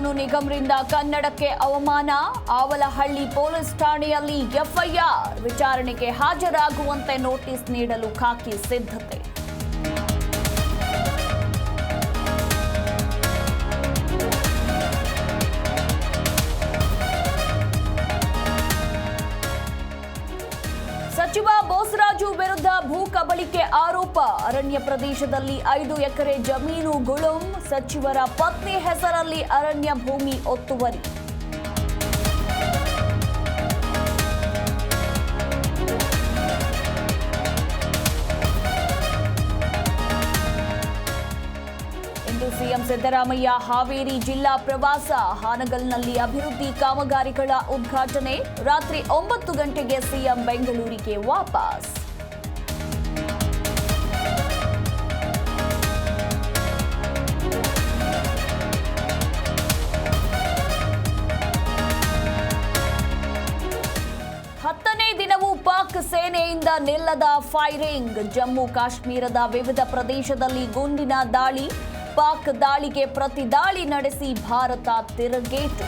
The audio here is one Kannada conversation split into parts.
ನಿಗಮರಿಂದ ಕನ್ನಡಕ್ಕೆ ಅವಮಾನ. ಆವಲಹಳ್ಳಿ ಪೊಲೀಸ್ ಠಾಣೆಯಲ್ಲಿ ಎಫ್ಐಆರ್. ವಿಚಾರಣೆಗೆ ಹಾಜರಾಗುವಂತೆ ನೋಟಿಸ್ ನೀಡಲು ಖಾಕಿ ಸಿದ್ಧತೆ. ಸಚಿವ ಬೋಸರಾಜು ವಿರುದ್ಧ ಭೂ ಕಬಳಿಕೆ ಆರೋಪ ಅರಣ್ಯ ಪ್ರದೇಶದಲ್ಲಿ ಐದು ಎಕರೆ ಜಮೀನು ಗುಳುಂ. ಸಚಿವರ ಪತ್ನಿ ಹೆಸರಲ್ಲಿ ಅರಣ್ಯ ಭೂಮಿ ಒತ್ತುವರಿ. ಇಂದು ಸಿಎಂ ಸಿದ್ದರಾಮಯ್ಯ ಹಾವೇರಿ ಜಿಲ್ಲಾ ಪ್ರವಾಸ. ಹಾನಗಲ್ನಲ್ಲಿ ಅಭಿವೃದ್ಧಿ ಕಾಮಗಾರಿಗಳ ಉದ್ಘಾಟನೆ. ರಾತ್ರಿ ಒಂಬತ್ತು ಗಂಟೆಗೆ ಸಿಎಂ ಬೆಂಗಳೂರಿಗೆ ವಾಪಸ್. ಪಾಕ್ ಸೇನೆಯಿಂದ ನಿಲ್ಲದ ಫೈರಿಂಗ್ ಜಮ್ಮು ಕಾಶ್ಮೀರದ ವಿವಿಧ ಪ್ರದೇಶದಲ್ಲಿ ಗುಂಡಿನ ದಾಳಿ, ಪಾಕ್ ದಾಳಿಗೆ ಪ್ರತಿದಾಳಿ ನಡೆಸಿ ಭಾರತ ತಿರುಗೇಟು.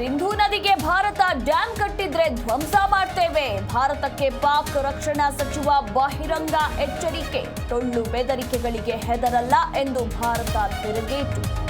ಸಿಂಧೂ ನದಿಗೆ ಭಾರತ ಡ್ಯಾಂ ಕಟ್ಟಿದ್ರೆ ಧ್ವಂಸ ಮಾಡ್ತೇವೆ. ಭಾರತಕ್ಕೆ ಪಾಕ್ ರಕ್ಷಣಾ ಸಚಿವ ಬಹಿರಂಗ ಎಚ್ಚರಿಕೆ. ಟೊಳ್ಳು ಬೆದರಿಕೆಗಳಿಗೆ ಹೆದರಲ್ಲ ಎಂದು ಭಾರತ ತಿರುಗೇಟು.